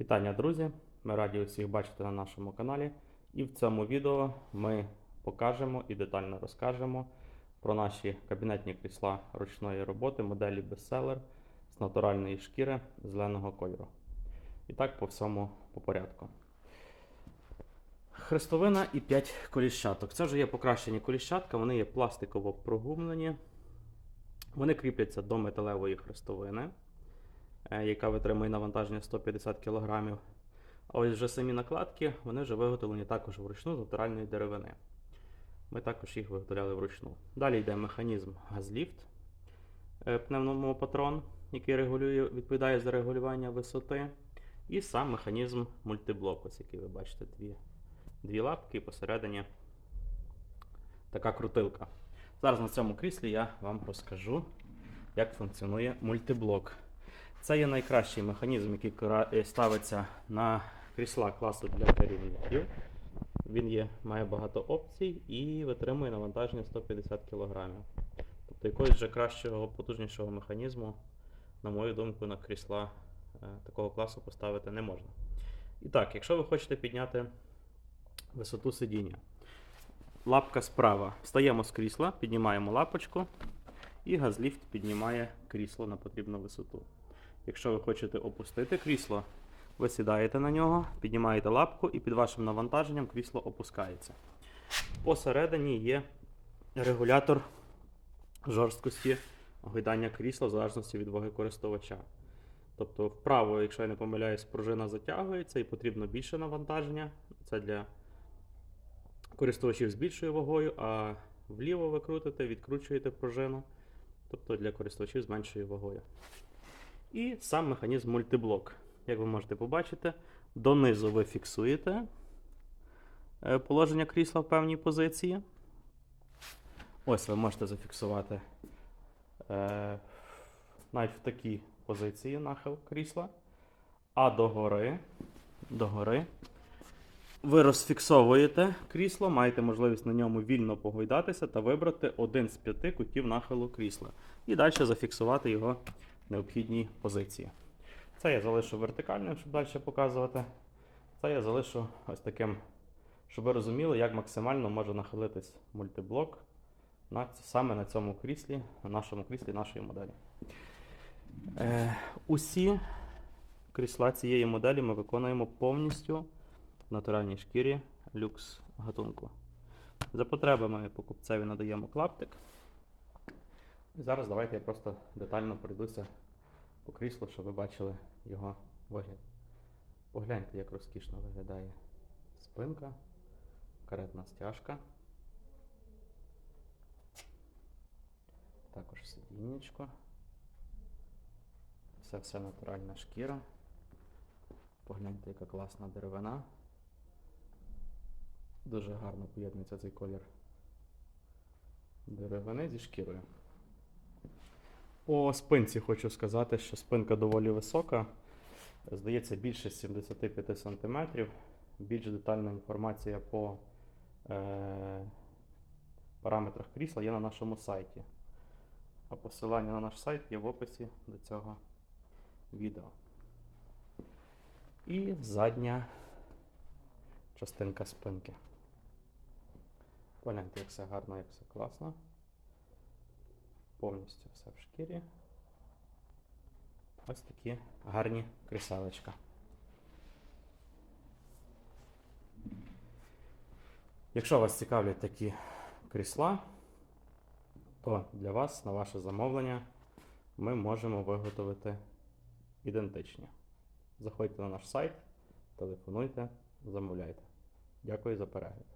Вітання, друзі! Ми раді усіх бачити на нашому каналі. І в цьому відео ми покажемо і детально розкажемо про наші кабінетні крісла ручної роботи моделі Bestseller з натуральної шкіри зеленого кольору. І так по всьому по порядку. Хрестовина і 5 коліщаток. Це вже є покращені коліщатка, вони є пластиково прогумлені. Вони кріпляться до металевої хрестовини яка витримує навантаження 150 кг. А ось вже самі накладки вони вже виготовлені також вручну з натуральної деревини. Ми також їх виготовляли вручну. Далі йде механізм газліфт, е, пневмопатрон, який регулює, відповідає за регулювання висоти. І сам механізм мультиблок, ось який ви бачите, дві, дві лапки посередині така крутилка. Зараз на цьому кріслі я вам розкажу, як функціонує мультиблок. Це є найкращий механізм, який е, ставиться на крісла класу для керівників. Він є, має багато опцій і витримує навантаження 150 кг. Тобто якогось вже кращого, потужнішого механізму, на мою думку, на крісла е, такого класу поставити не можна. І так, якщо ви хочете підняти висоту сидіння, лапка справа. Встаємо з крісла, піднімаємо лапочку, і газліфт піднімає крісло на потрібну висоту. Якщо ви хочете опустити крісло, ви сідаєте на нього, піднімаєте лапку і під вашим навантаженням крісло опускається. Посередині є регулятор жорсткості гойдання крісла в залежності від ваги користувача. Тобто, вправо, якщо я не помиляюсь, пружина затягується і потрібно більше навантаження. Це для користувачів з більшою вагою, а вліво ви крутите, відкручуєте пружину, тобто для користувачів з меншою вагою. І сам механізм мультиблок. Як ви можете побачити, донизу ви фіксуєте е, положення крісла в певній позиції. Ось ви можете зафіксувати е, навіть в такій позиції нахил крісла. А догори, догори ви розфіксовуєте крісло, маєте можливість на ньому вільно погойдатися та вибрати один з п'яти кутів нахилу крісла. І далі зафіксувати його в необхідній позиції. Це я залишу вертикальним, щоб далі показувати. Це я залишу ось таким, щоб ви розуміли, як максимально може нахилитись мультиблок на, саме на цьому кріслі, на нашому кріслі нашої моделі. Е, усі крісла цієї моделі ми виконуємо повністю в натуральній шкірі люкс гатунку. За потребами покупцеві надаємо клаптик. І зараз давайте я просто детально пройдуся по кріслу, щоб ви бачили його вигляд. Погляньте, як розкішно виглядає спинка, каретна стяжка. Також сидіннячко. Все все натуральна шкіра. Погляньте, яка класна деревина. Дуже гарно поєднується цей колір деревини зі шкірою. По спинці хочу сказати, що спинка доволі висока. Здається, більше 75 см. Більш детальна інформація по е, параметрах крісла є на нашому сайті. А посилання на наш сайт є в описі до цього відео. І задня частинка спинки. Погляньте, як все гарно, як все класно. Повністю все в шкірі. Ось такі гарні кріселечка. Якщо вас цікавлять такі крісла, то для вас на ваше замовлення ми можемо виготовити ідентичні. Заходьте на наш сайт, телефонуйте, замовляйте. Дякую за перегляд.